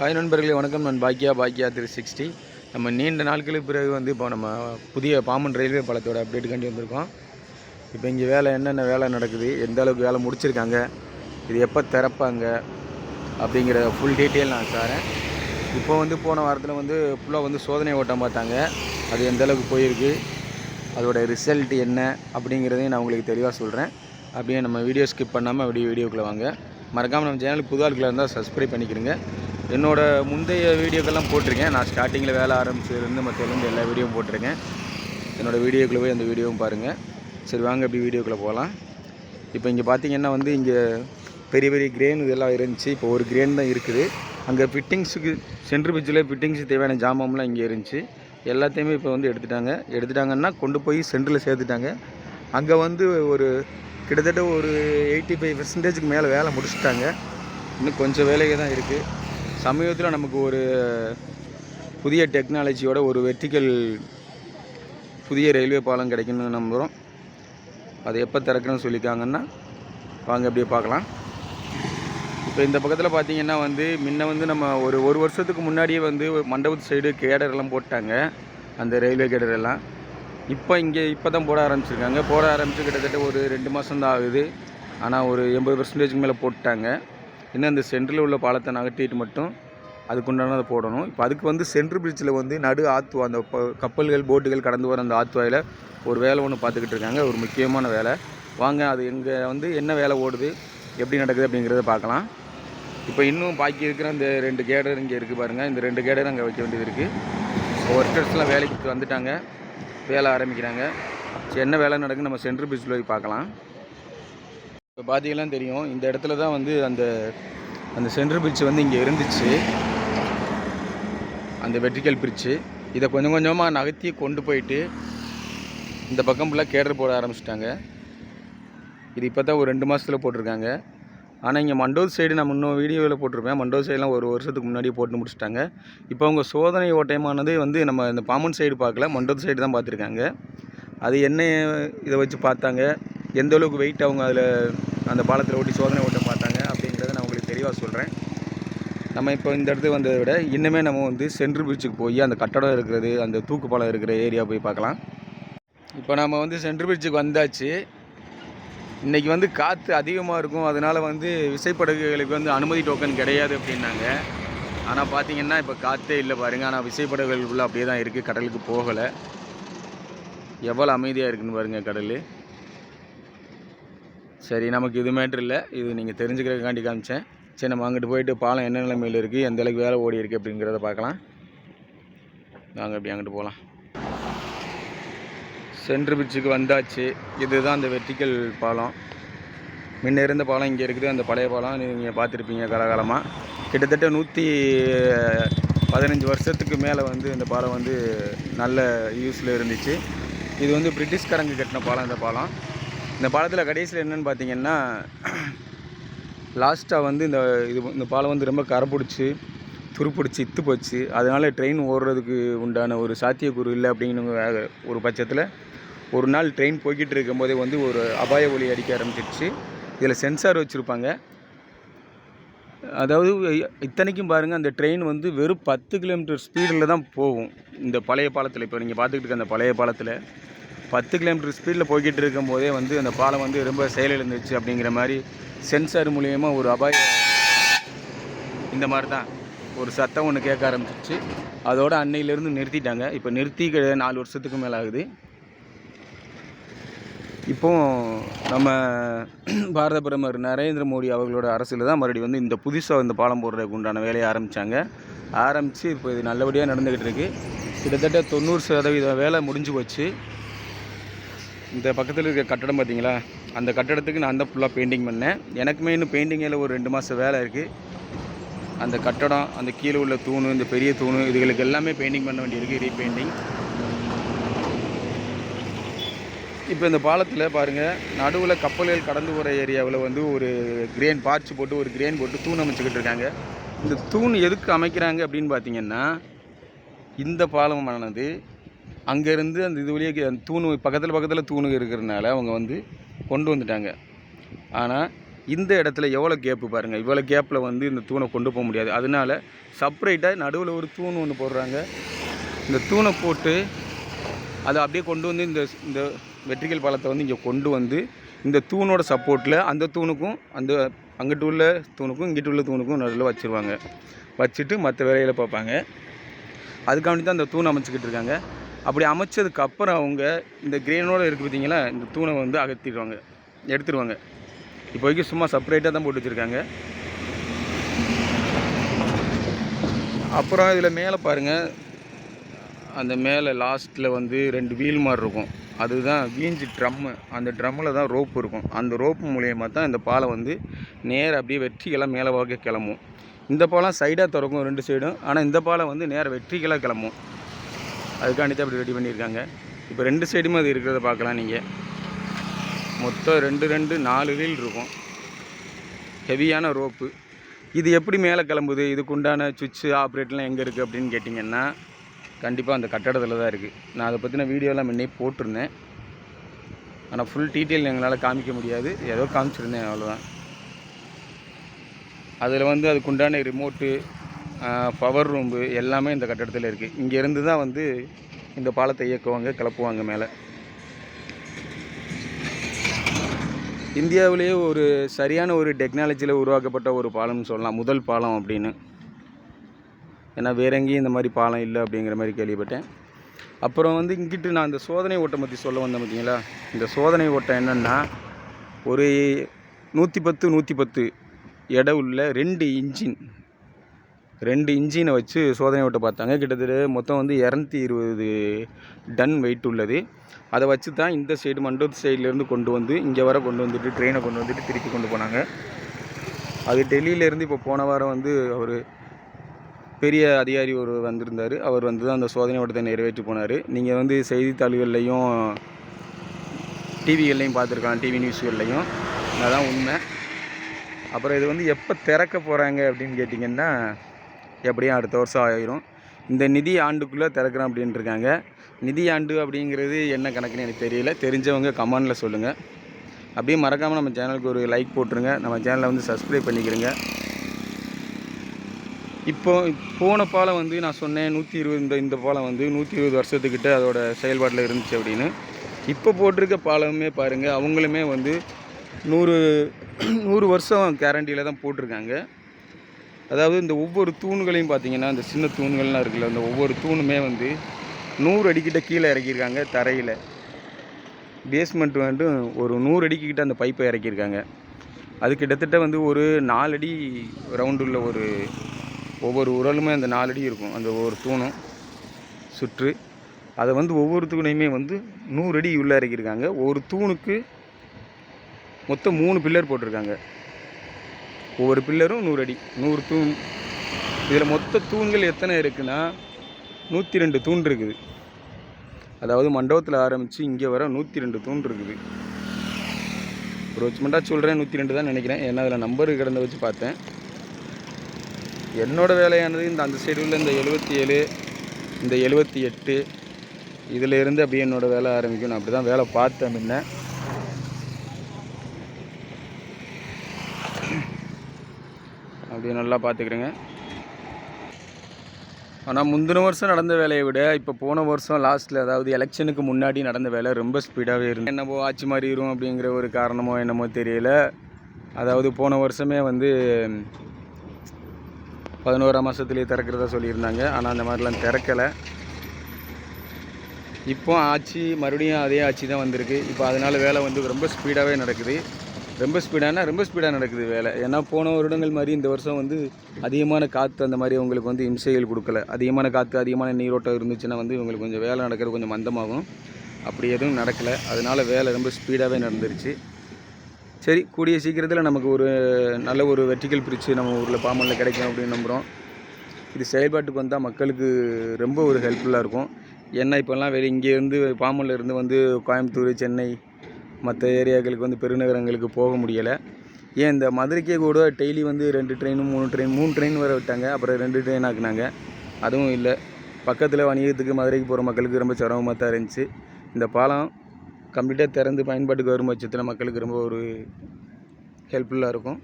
Hi நண்பர்களே வணக்கம். நான் பாக்கியா பாக்கியா த்ரீ சிக்ஸ்டி நம்ம நீண்ட நாட்களுக்கு பிறகு வந்து இப்போ நம்ம புதிய பாம்பன் ரயில்வே பாலத்தோட அப்டேட் கண்டி வந்திருக்கோம். இப்போ இங்கே வேலை என்னென்ன வேலை நடக்குது எந்த அளவுக்கு வேலை முடிச்சிருக்காங்க இது எப்போ திறப்பாங்க அப்படிங்கிற ஃபுல் டீட்டெயில் நான் சாரேன் இப்போ வந்து போன வாரத்தில் வந்து ஃபுல்லாக வந்து சோதனை ஓட்டம் பார்த்தாங்க. அது எந்த அளவுக்கு போயிருக்கு அதோட ரிசல்ட் என்ன அப்படிங்கிறதையும் நான் உங்களுக்கு தெளிவாக சொல்கிறேன் அப்படியே நம்ம வீடியோ ஸ்கிப் பண்ணாமல் அப்படியே வீடியோக்குள்ளே வாங்க. மறக்காமல் நம்ம சேனலுக்கு புது ஆட்களாக இருந்தால் சப்ஸ்கிரைப் பண்ணிக்கிறங்க என்னோடய முந்தைய வீடியோக்கெல்லாம் போட்டிருக்கேன். நான் ஸ்டார்டிங்கில் வேலை ஆரம்பிச்சதுலேருந்து மற்றதுலேருந்து எல்லா வீடியோவும் போட்டிருக்கேன். என்னோடய வீடியோக்குள்ளே போய் அந்த வீடியோவும் பாருங்கள் சரி வாங்க அப்படி வீடியோக்குள்ளே போகலாம். இப்போ இங்கே பார்த்தீங்கன்னா வந்து இங்கே பெரிய பெரிய கிரேன் இதெல்லாம் இருந்துச்சு. இப்போ ஒரு கிரேன் தான் இருக்குது. அங்கே ஃபிட்டிங்ஸுக்கு சென்ட்ரு பிச்சில் ஃபிட்டிங்ஸுக்கு தேவையான ஜாமான்லாம் இங்கே இருந்துச்சு. எல்லாத்தையுமே இப்போ வந்து எடுத்துட்டாங்க. எடுத்துட்டாங்கன்னா கொண்டு போய் சென்டரில் சேர்த்துட்டாங்க. அங்கே வந்து ஒரு கிட்டத்தட்ட ஒரு எயிட்டி ஃபைவ் பர்சன்டேஜுக்கு மேலே வேலை முடிச்சுட்டாங்க. இன்னும் கொஞ்சம் வேலைகள் தான் இருக்குது சமீபத்தில் நமக்கு ஒரு புதிய டெக்னாலஜியோட ஒரு வெர்டிக்கல் புதிய ரயில்வே பாலம் கிடைக்கணும்னு நம்புகிறோம் அது எப்போ திறக்குன்னு சொல்லியிருக்காங்கன்னா வாங்க அப்படியே பார்க்கலாம். இப்போ இந்த பக்கத்தில் பார்த்தீங்கன்னா வந்து முன்ன வந்து நம்ம ஒரு ஒரு வருஷத்துக்கு முன்னாடியே வந்து மண்டபத்து சைடு கேடரெல்லாம் போட்டாங்க அந்த ரயில்வே கேடர் எல்லாம். இப்போ இங்கே இப்போ தான் போட ஆரம்பிச்சிருக்காங்க. போட ஆரம்பித்து கிட்டத்தட்ட ஒரு ரெண்டு மாதம் தான் ஆகுது. ஆனால் ஒரு எண்பது பர்சன்டேஜுக்கு மேலே போட்டாங்க. இன்னும் அந்த சென்டரில் உள்ள பாலத்தை நகர்த்திட்டு மட்டும் அதுக்குண்டானதை போடணும். இப்போ அதுக்கு வந்து சென்ட்ரு பிரிட்ஜில் வந்து நடு ஆத்துவா அந்த கப்பல்கள் போட்டுகள் கடந்து வர அந்த ஆத்துவாயில் ஒரு வேலை ஒன்று பார்த்துக்கிட்டு இருக்காங்க. ஒரு முக்கியமான வேலை. வாங்க அது எங்கே வந்து என்ன வேலை ஓடுது எப்படி நடக்குது அப்படிங்கிறத பார்க்கலாம். இப்போ இன்னும் பாக்கி இருக்கிற அந்த ரெண்டு கேடர் இங்கே இருக்குது பாருங்கள் இந்த ரெண்டு கேடர் அங்கே வைக்க வேண்டியது இருக்குது ஒர்க்கர்ஸ்லாம் வேலைக்கு வந்துட்டாங்க. வேலை ஆரம்பிக்கிறாங்க. சரி என்ன வேலை நடக்குன்னு நம்ம சென்ட்ரு பிரிட்ஜில் போய் பார்க்கலாம். இப்போ பார்த்தீங்கன்னா தெரியும். இந்த இடத்துல தான் வந்து அந்த அந்த சென்ட்ரு பிரிட்ஜ் வந்து இங்கே இருந்துச்சு. அந்த வெர்டிக்கல் பிரிட்ஜு இதை கொஞ்சம் கொஞ்சமாக நகர்த்தி கொண்டு போயிட்டு இந்த பக்கம் ஃபுல்லாக கேடர் போட ஆரம்பிச்சிட்டாங்க. இது இப்போ தான் ஒரு ரெண்டு மாதத்தில் போட்டிருக்காங்க. ஆனால் இங்கே மண்டோல் சைடு நான் இன்னும் வீடியோவில் போட்டிருப்பேன். மண்டோல் சைடெலாம் ஒரு வருஷத்துக்கு முன்னாடி போட்டு முடிச்சிட்டாங்க. இப்போ அவங்க சோதனை ஓட்டயமானது வந்து நம்ம இந்த பாமன் சைடு பார்க்கல. மண்டோல் சைடு தான் பார்த்துருக்காங்க. அது என்ன இதை வச்சு பார்த்தாங்க? எந்த அளவுக்கு வெயிட் அவங்க அதில் அந்த பாலத்தில் ஓட்டி சோதனை ஓட்ட பார்த்தாங்க அப்படிங்கிறத நான் உங்களுக்கு தெளிவாக சொல்கிறேன் நம்ம இப்போ இந்த இடத்துக்கு வந்ததை விட இன்னுமே நம்ம வந்து சென்ட்ரு பிரிட்ஜுக்கு போய் அந்த கட்டடம் இருக்கிறது அந்த தூக்கு பாலம் இருக்கிற ஏரியா போய் பார்க்கலாம். இப்போ நம்ம வந்து சென்ட்ரு பிரிட்ஜுக்கு வந்தாச்சு. இன்றைக்கி வந்து காற்று அதிகமாக இருக்கும். அதனால் வந்து விசைப்படகுகளுக்கு வந்து அனுமதி டோக்கன் கிடையாது அப்படின்னாங்க. ஆனால் பார்த்தீங்கன்னா இப்போ காற்றே இல்லை பாருங்கள் ஆனால் விசைப்படகுகளுக்குள்ளே அப்படியே தான் இருக்குது கடலுக்கு போகலை. எவ்வளோ அமைதியாக இருக்குன்னு பாருங்கள் கடல். சரி நமக்கு இது மேட்ரு இல்லை. இது நீங்கள் தெரிஞ்சுக்கிறதுக்காண்டி காமிச்சேன். சரி நம்ம அங்கிட்டு போயிட்டு பாலம் என்ன நிலைமையில் இருக்குது எந்த அளவுக்கு வேலை ஓடி இருக்குது அப்படிங்கிறத பார்க்கலாம். நாங்கள் அப்படி அங்கிட்டு போகலாம் சென்ட்ரு பிரிட்ஜுக்கு வந்தாச்சு. இதுதான் அந்த வெர்டிக்கல் பாலம். முன்ன இருந்த பாலம் இங்கே இருக்குது. அந்த பழைய பாலம் நீங்கள் பார்த்துருப்பீங்க காலகாலமாக கிட்டத்தட்ட நூற்றி பதினஞ்சு வருஷத்துக்கு மேலே வந்து இந்த பாலம் வந்து நல்ல யூஸில் இருந்துச்சு. இது வந்து பிரிட்டிஷ்காரங்க கட்டின பாலம் இந்த பாலம். இந்த பாலத்தில் கடைசியில் என்னென்னு பார்த்தீங்கன்னா லாஸ்ட்டாக வந்து இந்த இது இந்த பாலம் வந்து ரொம்ப கரை பிடிச்சி துருப்பிடிச்சி இத்து போச்சு. அதனால் ட்ரெயின் ஓடுறதுக்கு உண்டான ஒரு சாத்தியக்கூறு இல்லை அப்படிங்கிற ஒரு பட்சத்தில் ஒரு நாள் ட்ரெயின் போய்கிட்டு இருக்கும்போதே வந்து ஒரு அபாய ஒலி அடிக்க ஆரம்பிச்சிருச்சு. இதில் சென்சார் வச்சுருப்பாங்க. அதாவது இத்தனைக்கும் பாருங்கள் அந்த ட்ரெயின் வந்து வெறும் பத்து கிலோமீட்டர் ஸ்பீடில் தான் போகும். இந்த பழைய பாலத்தில் இப்போ நீங்கள் பார்த்துக்கிட்டு இருக்க அந்த பழைய பாலத்தில். பத்து கிலோமீட்டர் ஸ்பீடில் போய்கிட்டு இருக்கும்போதே வந்து அந்த பாலம் வந்து ரொம்ப செயலிழந்துச்சு அப்படிங்கிற மாதிரி சென்சார் மூலியமாக ஒரு அபாய இந்த மாதிரி தான் ஒரு சத்தம் ஒன்று கேட்க ஆரம்பிச்சிச்சு அதோட அன்னையிலேருந்து நிறுத்திட்டாங்க. இப்போ நிறுத்தி நாலு வருஷத்துக்கு மேலே ஆகுது. இப்போ நம்ம பாரத பிரதமர் நரேந்திர மோடி அவர்களோட அரசில் தான் மறுபடியும் வந்து இந்த புதுசாக இந்த பாலம் போடுறதுக்கு உண்டான வேலையை ஆரம்பித்தாங்க ஆரம்பித்து இப்போ இது நல்லபடியாக நடந்துக்கிட்டு இருக்குது கிட்டத்தட்ட தொண்ணூறு சதவீத வேலை முடிஞ்சு போச்சு. இந்த பக்கத்தில் இருக்க கட்டடம் பார்த்தீங்களா அந்த கட்டடத்துக்கு நான் தான் ஃபுல்லாக பெயிண்டிங் பண்ணேன். எனக்குமே இன்னும் பெயிண்டிங்கில் ஒரு ரெண்டு மாதம் வேலை இருக்குது அந்த கட்டடம் அந்த கீழே உள்ள தூணு இந்த பெரிய தூணு இதுகளுக்கு எல்லாமே பெயிண்டிங் பண்ண வேண்டியிருக்கு ரீபெயிண்டிங் இப்போ இந்த பாலத்தில் பாருங்கள் நடுவில் கப்பல்கள் கடந்து போகிற ஏரியாவில் வந்து ஒரு கிரேன் பார்ச்சு போட்டு ஒரு கிரேன் போட்டு தூண் அமைச்சிக்கிட்டு இருக்காங்க. இந்த தூண் எதுக்கு அமைக்கிறாங்க அப்படின்னு பார்த்தீங்கன்னா இந்த பாலமானது அங்கேருந்து அந்த இது வழியாக அந்த தூணு பக்கத்தில் பக்கத்தில் தூணு இருக்கிறதுனால அவங்க வந்து கொண்டு வந்துட்டாங்க. ஆனால் இந்த இடத்துல எவ்வளோ கேப்பு பாருங்கள் இவ்வளோ கேப்பில் வந்து இந்த தூணை கொண்டு போக முடியாது. அதனால செப்பரேட்டாக நடுவில் ஒரு தூண் ஒன்று போடுறாங்க. இந்த தூணை போட்டு அதை அப்படியே கொண்டு வந்து இந்த இந்த வெற்றிகள் பாலத்தை வந்து இங்கே கொண்டு வந்து இந்த தூணோட சப்போர்ட்டில் அந்த தூணுக்கும் அந்த அங்கிட்டு உள்ள தூணுக்கும் இங்கிட்டு உள்ள தூணுக்கும் நடுவில் வச்சுருவாங்க. வச்சுட்டு மற்ற வேலையில் பார்ப்பாங்க. அதுக்காண்டி தான் அந்த தூண் அமைச்சிக்கிட்டு இருக்காங்க. அப்படி அமைச்சதுக்கு அப்புறம் அவங்க இந்த கிரெயினோடு இருக்குது பார்த்தீங்களா இந்த தூணை வந்து அகற்றிடுவாங்க எடுத்துருவாங்க. இப்போதைக்கு சும்மா செப்பரேட்டாக தான் போட்டு வச்சுருக்காங்க. அப்புறம் இதில் மேலே பாருங்கள் அந்த மேலே லாஸ்ட்டில் வந்து ரெண்டு வீல் மாதிரி இருக்கும். அதுதான் வீஞ்சு ட்ரம்மு அந்த ட்ரம்மில் தான் ரோப் இருக்கும். அந்த ரோப்பு மூலியமாக தான் இந்த பாலம் வந்து நேராக அப்படியே வெற்றிகளாக மேலே வாக்க கிளம்பும். இந்த பாலம் சைடாக திறக்கும் ரெண்டு சைடும் ஆனால் இந்த பாலம் வந்து நேராக வெற்றிகளாக கிளம்பும். அதுக்காண்டி தான் அப்படி ரெடி பண்ணியிருக்காங்க. இப்போ ரெண்டு சைடும் அது இருக்கிறத பார்க்கலாம் நீங்கள் மொத்தம் ரெண்டு ரெண்டு நாலு ரீல் இருக்கும். ஹெவியான ரோப்பு இது எப்படி மேலே கிளம்புது? இதுக்கு உண்டான சுவிட்சு ஆப்ரேட்லாம் எங்கே இருக்குது அப்படின்னு கேட்டிங்கன்னா கண்டிப்பாக அந்த கட்டடத்தில் தான் இருக்குது நான் அதை பற்றின வீடியோலாம் முன்னே போட்டிருந்தேன். ஆனால் ஃபுல் டீட்டெயில் எங்களால் காமிக்க முடியாது. ஏதோ காமிச்சிருந்தேன் அவ்வளோதான் அதில் வந்து அதுக்குண்டான ரிமோட்டு பவர் ரூம்பு எல்லாமே இந்த கட்டடத்தில் இருக்குது இங்கேருந்து தான் வந்து இந்த பாலத்தை இயக்குவாங்க கிளப்புவாங்க மேலே. இந்தியாவிலேயே ஒரு சரியான ஒரு டெக்னாலஜியில் உருவாக்கப்பட்ட ஒரு பாலம்னு சொல்லலாம். முதல் பாலம் அப்படின்னு. ஏன்னா வேற எங்கேயும் இந்த மாதிரி பாலம் இல்லை அப்படிங்கிற மாதிரி கேள்விப்பட்டேன். அப்புறம் வந்து இங்கிட்டு நான் இந்த சோதனை ஓட்டம் பற்றி சொல்ல வந்தேன் பார்த்தீங்களா இந்த சோதனை ஓட்டம் என்னென்னா ஒரு நூற்றி பத்து நூற்றி பத்து எடை உள்ள ரெண்டு இன்ஜின் ரெண்டு இன்ஜினை வச்சு சோதனை விட்டு பார்த்தாங்க. கிட்டத்தட்ட மொத்தம் வந்து இரநூத்தி இருபது டன் வெயிட் உள்ளது. அதை வச்சு தான் இந்த சைடு மண்டபத்து சைட்லேருந்து கொண்டு வந்து இங்கே வர கொண்டு வந்துட்டு ட்ரெயினை கொண்டு வந்துட்டு திருப்பி கொண்டு போனாங்க. அது டெல்லியிலேருந்து இப்போ போன வாரம் வந்து அவர் பெரிய அதிகாரி ஒரு வந்திருந்தார். அவர் வந்து தான் அந்த சோதனை ஓட்டத்தை நிறைவேற்றி போனார். நீங்கள் வந்து செய்தித்தாள்கள்லையும் டிவிகள்லையும் பார்த்துருக்கலாம். டிவி நியூஸ்கள்லையும் அதான் உண்மை. அப்புறம் இது வந்து எப்போ திறக்க போகிறாங்க அப்படின்னு கேட்டிங்கன்னா எப்படியும் அடுத்த வருஷம் ஆயிரும். இந்த நிதி ஆண்டுக்குள்ளே திறக்கிறோம் அப்படின்ட்டு இருக்காங்க நிதி ஆண்டு அப்படிங்கிறது என்ன கணக்குன்னு எனக்கு தெரியல. தெரிஞ்சவங்க கமெண்டில் சொல்லுங்கள் அப்படியே மறக்காமல் நம்ம சேனலுக்கு ஒரு லைக் போட்டுருங்க. நம்ம சேனலை வந்து சப்ஸ்கிரைப் பண்ணிக்கிறங்க. இப்போ போன பாலம் வந்து நான் சொன்னேன் நூற்றி இருபது இந்த இந்த பாலம் வந்து நூற்றி இருபது வருஷத்துக்கிட்ட அதோட செயல்பாட்டில் இருந்துச்சு அப்படின்னு. இப்போ போட்டிருக்க பாலமே பாருங்கள் அவங்களுமே வந்து நூறு நூறு வருஷம் கேரண்டியில் தான் போட்டிருக்காங்க. அதாவது இந்த ஒவ்வொரு தூண்களையும் பார்த்தீங்கன்னா இந்த சின்ன தூண்கள்லாம் இருக்குல்ல அந்த ஒவ்வொரு தூணுமே வந்து நூறு அடிக்கிட்ட கீழே இறக்கியிருக்காங்க தரையில். பேஸ்மெண்ட் வந்து ஒரு நூறு அடிக்கிட்ட அந்த பைப்பை இறக்கியிருக்காங்க. அது கிட்டத்தட்ட வந்து ஒரு நாலடி ரவுண்டு உள்ள ஒரு ஒவ்வொரு உரலுமே அந்த நாலடி இருக்கும் அந்த ஒவ்வொரு தூணும். சுற்று. அதை வந்து ஒவ்வொரு தூணையுமே வந்து நூறு அடி உள்ளே இறக்கியிருக்காங்க. ஒரு தூணுக்கு மொத்தம் மூணு பில்லர் போட்டிருக்காங்க. ஒவ்வொரு பில்லரும் நூறு அடி நூறு தூண். இதில் மொத்த தூண்கள் எத்தனை இருக்குன்னா நூற்றி ரெண்டு தூண் இருக்குது. அதாவது மண்டபத்தில் ஆரம்பித்து இங்கே வர நூற்றி ரெண்டு தூண் இருக்குது. அப்ரோச்மெண்ட்டாக சொல்கிறேன் நூற்றி ரெண்டு தான் நினைக்கிறேன். ஏன்னா அதில் நம்பர் கிடந்த வச்சு பார்த்தேன். என்னோட வேலையானது இந்த அந்த சைடு உள்ள இந்த எழுபத்தி ஏழு இந்த எழுபத்தி எட்டு இதிலேருந்து அப்படியே என்னோடய வேலை ஆரம்பிக்கும் நான் அப்படி தான் வேலை பார்த்தேன் முன்ன. இது நல்லா பார்த்துக்கிறேங்க. ஆனால் முந்தின வருஷம் நடந்த வேலையை விட இப்போ போன வருஷம் லாஸ்ட்டில் அதாவது எலெக்ஷனுக்கு முன்னாடி நடந்த வேலை ரொம்ப ஸ்பீடாகவே இருந்து என்னமோ ஆட்சி மாறிடும் அப்படிங்கிற ஒரு காரணமோ என்னமோ தெரியல. அதாவது போன வருஷமே வந்து பதினோராம் மாதத்துலேயே திறக்கிறதா சொல்லியிருந்தாங்க. ஆனால் அந்த மாதிரிலாம் திறக்கலை. இப்போ ஆட்சி மறுபடியும் அதே ஆட்சி தான் வந்திருக்கு. இப்போ அதனால் வேலை வந்து ரொம்ப ஸ்பீடாகவே நடக்குது. ரொம்ப ஸ்பீடானா ரொம்ப ஸ்பீடாக நடக்குது வேலை. ஏன்னா போன வருடங்கள் மாதிரி இந்த வருஷம் வந்து அதிகமான காற்று அந்த மாதிரி உங்களுக்கு வந்து இம்சைகள் கொடுக்கல. அதிகமான காற்று அதிகமான நீரோட்டம் இருந்துச்சுன்னா வந்து இவங்களுக்கு கொஞ்சம் வேலை நடக்கிறது கொஞ்சம் மந்தமாகும். அப்படி எதுவும் நடக்கலை. அதனால் வேலை ரொம்ப ஸ்பீடாகவே நடந்துருச்சு. சரி கூடிய சீக்கிரத்தில் நமக்கு ஒரு நல்ல ஒரு வெர்டிக்கல் பிரிட்ஜ் நம்ம ஊரில் பாமலில் கிடைக்கும் அப்படின்னு நம்புகிறோம் இது செயல்பாட்டுக்கு வந்தால் மக்களுக்கு ரொம்ப ஒரு ஹெல்ப்ஃபுல்லாக இருக்கும். ஏன்னா இப்போல்லாம் வெளியே இங்கேருந்து பாமலில் இருந்து வந்து கோயம்புத்தூர் சென்னை மற்ற ஏரியாக்களுக்கு வந்து பெருநகரங்களுக்கு போக முடியலை. ஏன் இந்த மதுரைக்கே கூட டெய்லி வந்து ரெண்டு ட்ரெயினும் மூணு ட்ரெயின் மூணு ட்ரெயின் வர விட்டாங்க. அப்புறம் ரெண்டு ட்ரெயின் ஆக்குனாங்க. அதுவும் இல்லை. பக்கத்தில் வணிகத்துக்கு மதுரைக்கு போகிற மக்களுக்கு ரொம்ப சிரமமாக தான் இருந்துச்சு. இந்த பாலம் கம்ப்ளீட்டாக திறந்து பயன்பாட்டுக்கு வரும் பட்சத்தில் மக்களுக்கு ரொம்ப ஒரு ஹெல்ப்ஃபுல்லாக இருக்கும்.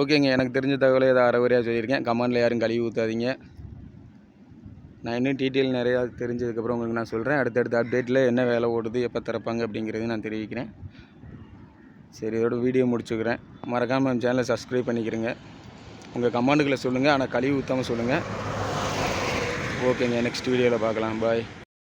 ஓகேங்க. எனக்கு தெரிஞ்ச தகவலை ஏதாவது அறகுறையாக சொல்லியிருக்கேன். கமெண்டில் யாரும் கழுவி ஊற்றாதீங்க நான் இன்னும் டீட்டெயில் நிறையா தெரிஞ்சதுக்கப்புறம் உங்களுக்கு நான் சொல்கிறேன் அடுத்தடுத்த அப்டேட்டில் என்ன வேலை ஓடுது எப்போ திறப்பாங்க அப்படிங்கிறது நான் தெரிவிக்கிறேன். சரி இதோட வீடியோ முடிச்சுக்கிறேன். மறக்காமல் நம்ம சேனலை சப்ஸ்கிரைப் பண்ணிக்கிறேங்க. உங்கள் கமெண்டுகளை சொல்லுங்கள் ஆனால் கழிவு ஊற்றாமல் சொல்லுங்கள் ஓகேங்க நெக்ஸ்ட் வீடியோவில் பார்க்கலாம். பாய்